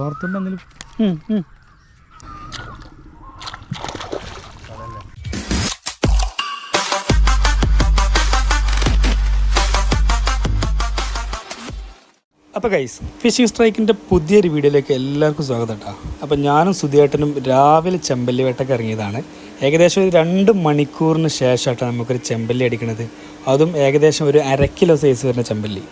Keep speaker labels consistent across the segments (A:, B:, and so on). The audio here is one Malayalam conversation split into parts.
A: ഓർത്തുണ്ടെങ്കിലും അപ്പോൾ ഗൈസ് ഫിഷിംഗ് സ്ട്രൈക്കിന്റെ പുതിയൊരു വീഡിയോയിലേക്ക് എല്ലാവർക്കും സ്വാഗതം കേട്ടോ അപ്പോൾ ഞാനും സുധിയേട്ടനും രാവിലെ ചെമ്പല്ലി വേട്ടയ്ക്ക് ഇറങ്ങിയതാണ്. ഏകദേശം ഒരു രണ്ട് മണിക്കൂറിന് ശേഷമായിട്ടാണ് നമുക്കൊരു ചെമ്പല്ലി അടിക്കണത്. അതും ഏകദേശം ഒരു അര കിലോ സൈസ് വരുന്ന ചെമ്പല്ലി.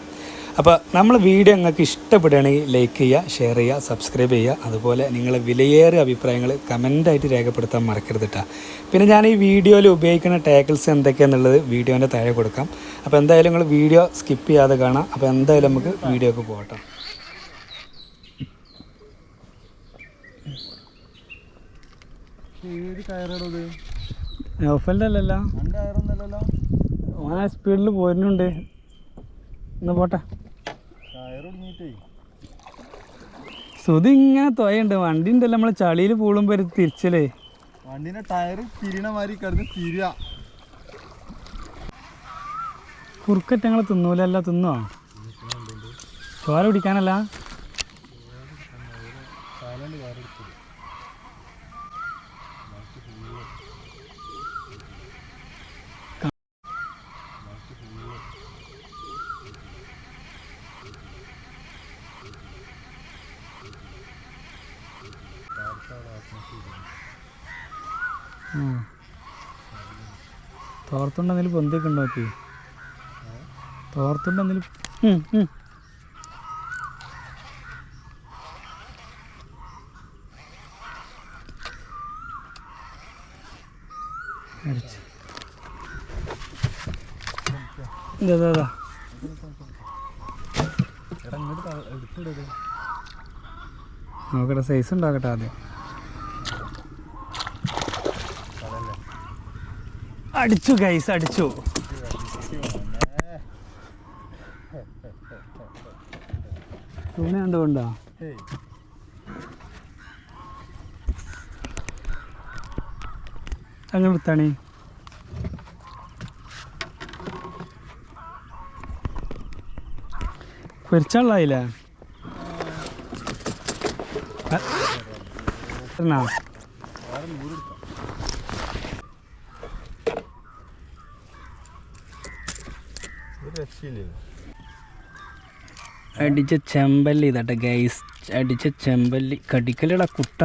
A: അപ്പോൾ നമ്മൾ വീഡിയോ നിങ്ങൾക്ക് ഇഷ്ടപ്പെടുകയാണെങ്കിൽ ലൈക്ക് ചെയ്യുക ഷെയർ ചെയ്യുക സബ്സ്ക്രൈബ് ചെയ്യുക. അതുപോലെ നിങ്ങളെ വിലയേറിയ അഭിപ്രായങ്ങൾ കമന്റായിട്ട് രേഖപ്പെടുത്താൻ മറക്കരുത് കേട്ടോ പിന്നെ ഞാൻ ഈ വീഡിയോയിൽ ഉപയോഗിക്കുന്ന ടാക്കിൾസ് എന്തൊക്കെയാണെന്നുള്ളത് വീഡിയോന്റെ താഴെ കൊടുക്കാം. അപ്പോൾ എന്തായാലും നിങ്ങൾ വീഡിയോ സ്കിപ്പ് ചെയ്യാതെ കാണാം. അപ്പോൾ എന്തായാലും നമുക്ക് വീഡിയോക്ക് പോകട്ടെ ഓൻ ആ സ്പീഡിൽ പോരുന്നുണ്ട്. എന്നാ പോട്ടെ.
B: കയറ് ഒടുങ്ങിയിട്ടേ
A: സുധി ഇങ്ങനെ തൊയുണ്ട്. വണ്ടി ഉണ്ടല്ലോ നമ്മളെ ചളിയിൽ പൂളുമ്പോ ഒരു തിരിച്ചല്ലേ
B: വണ്ടിന്റെ ടയർ തിരിണ മാതിരി കിടന്ന് തിരിയ.
A: കുറുക്കറ്റ് ഞങ്ങൾ തിന്നൂലല്ല തിന്നോ? ചോര പിടിക്കാനല്ല? തോർത്തുണ്ടെന്നിൽ പൊന്തിയൊക്കെ ഉണ്ടോ നോക്കി? തോർത്തുണ്ടെന്നിൽ ഇതാ ഇതാ, ഇതാ.
B: എടാ ഇങ്ങോട്ട് എടുത്തിടത്
A: നോക്കട്ടെ സൈസ് ഉണ്ടാക്കട്ടെ ആദ്യം. അടിച്ചു ഗൈസ് അടിച്ചു. തൂണ
B: എന്തുകൊണ്ടാ
A: അങ്ങനെ വിത്താണി പൊരിച്ചാളായില്ലേ എന്നാ അടിച്ച ചെമ്പല്ലി ഇതാട്ടെ ഗൈസ് അടിച്ച ചെമ്പല്ലി. കടിക്കലട കുട്ട.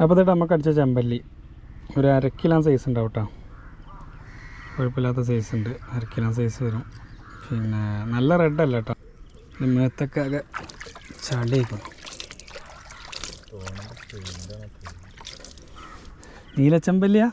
A: അപ്പോൾ തൊട്ട് നമുക്ക് അടിച്ച ചെമ്പല്ലി. ഒരു അര കിലോ സൈസ് ഉണ്ടാവും കേട്ടോ കുഴപ്പമില്ലാത്ത സൈസ് ഉണ്ട്. അര കിലോ സൈസ് വരും. പിന്നെ നല്ല റെഡ് അല്ല കേട്ടോ മേത്തൊക്കെ ആകെ ചളിയായിക്കും നീലച്ചെമ്പല്ലിയാ?